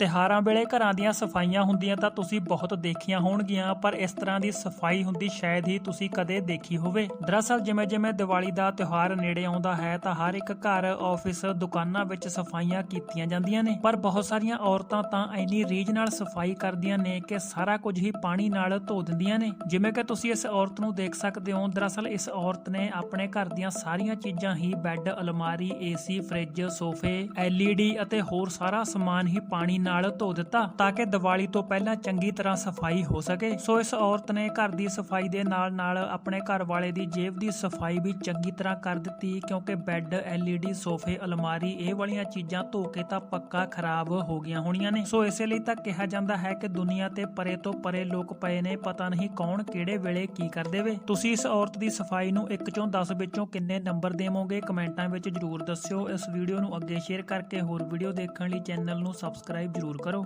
ਤਿਹਾਰਾਂ ਵੇਲੇ ਘਰਾਂ ਦੀਆਂ ਸਫਾਈਆਂ ਹੁੰਦੀਆਂ ਤਾਂ ਤੁਸੀਂ ਬਹੁਤ ਦੇਖੀਆਂ ਹੋਣਗੀਆਂ, ਪਰ ਇਸ ਤਰ੍ਹਾਂ ਦੀ ਸਫ਼ਾਈ ਹੁੰਦੀ ਸ਼ਾਇਦ ਹੀ ਤੁਸੀਂ ਕਦੇ ਦੇਖੀ ਹੋਵੇ। ਦਰਅਸਲ ਜਿਵੇਂ ਜਿਵੇਂ ਦੀਵਾਲੀ ਦਾ ਤਿਉਹਾਰ ਨੇੜੇ ਆਉਂਦਾ ਹੈ ਤਾਂ ਹਰ ਇੱਕ ਘਰ, ਆਫਿਸ, ਦੁਕਾਨਾਂ ਵਿੱਚ ਸਫਾਈਆਂ ਕੀਤੀਆਂ ਜਾਂਦੀਆਂ ਨੇ। ਪਰ ਬਹੁਤ ਸਾਰੀਆਂ ਔਰਤਾਂ ਤਾਂ ਇੰਨੀ ਰੀਝ ਨਾਲ ਸਫ਼ਾਈ ਕਰਦੀਆਂ ਨੇ ਕਿ ਸਾਰਾ ਕੁਝ ਹੀ ਪਾਣੀ ਨਾਲ ਧੋ ਦਿੰਦੀਆਂ ਨੇ। ਜਿਵੇਂ ਕਿ ਤੁਸੀਂ ਇਸ ਔਰਤ ਨੂੰ ਦੇਖ ਸਕਦੇ ਹੋ, ਦਰਅਸਲ ਇਸ ਔਰਤ ਨੇ ਆਪਣੇ ਘਰ ਦੀਆਂ ਸਾਰੀਆਂ ਚੀਜ਼ਾਂ ਹੀ ਬੈੱਡ, ਅਲਮਾਰੀ, ਏਸੀ, ਫ੍ਰਿਜ, ਸੋਫੇ LED ਅਤੇ ਹੋਰ ਸਾਰਾ ਸਮਾਨ ਹੀ ਪਾਣੀ ਨਾਲ ਧੋ ਦਿੱਤਾ ਤਾਂ ਕਿ ਦੀਵਾਲੀ ਤੋਂ ਪਹਿਲਾਂ ਚੰਗੀ ਤਰ੍ਹਾਂ ਸਫ਼ਾਈ ਹੋ ਸਕੇ। ਸੋ ਇਸ ਔਰਤ ਨੇ ਘਰ ਦੀ ਸਫ਼ਾਈ ਦੇ ਨਾਲ-ਨਾਲ ਆਪਣੇ ਘਰ ਵਾਲੇ ਦੀ ਜੇਬ ਦੀ ਸਫ਼ਾਈ ਵੀ ਚੰਗੀ ਤਰ੍ਹਾਂ ਕਰ ਦਿੱਤੀ ਕਿਉਂਕਿ ਬੈੱਡ LED ਸੋਫੇ, ਅਲਮਾਰੀ ਇਹ ਵਾਲੀਆਂ ਚੀਜ਼ਾਂ ਧੋ ਕੇ ਤਾਂ ਪੱਕਾ ਖਰਾਬ ਹੋ ਗਈਆਂ ਹੋਣੀਆਂ ਨੇ। ਸੋ ਇਸੇ ਲਈ ਤਾਂ ਕਿਹਾ ਜਾਂਦਾ ਹੈ ਕਿ ਦੁਨੀਆ ਤੇ ਪਰੇ ਤੋਂ ਪਰੇ ਲੋਕ ਪਏ ਨੇ, ਪਤਾ ਨਹੀਂ ਕੌਣ ਕਿਹੜੇ ਵੇਲੇ ਕੀ ਕਰ ਦੇਵੇ। ਤੁਸੀਂ ਇਸ ਔਰਤ ਦੀ ਸਫ਼ਾਈ ਨੂੰ 1 ਚੋਂ 10 ਵਿੱਚੋਂ ਕਿੰਨੇ ਨੰਬਰ ਦੇਵੋਗੇ? ਕਮੈਂਟਾਂ ਵਿੱਚ ਜਰੂਰ ਦੱਸਿਓ। ਇਸ ਵੀਡੀਓ ਨੂੰ ਅੱਗੇ ਸ਼ੇਅਰ ਕਰਕੇ ਹੋਰ ਵੀਡੀਓ ਦੇਖਣ ਲਈ ਚੈਨਲ ਨੂੰ ਸਬਸਕ੍ਰਾਈਬ ਜਰੂਰ ਕਰੋ।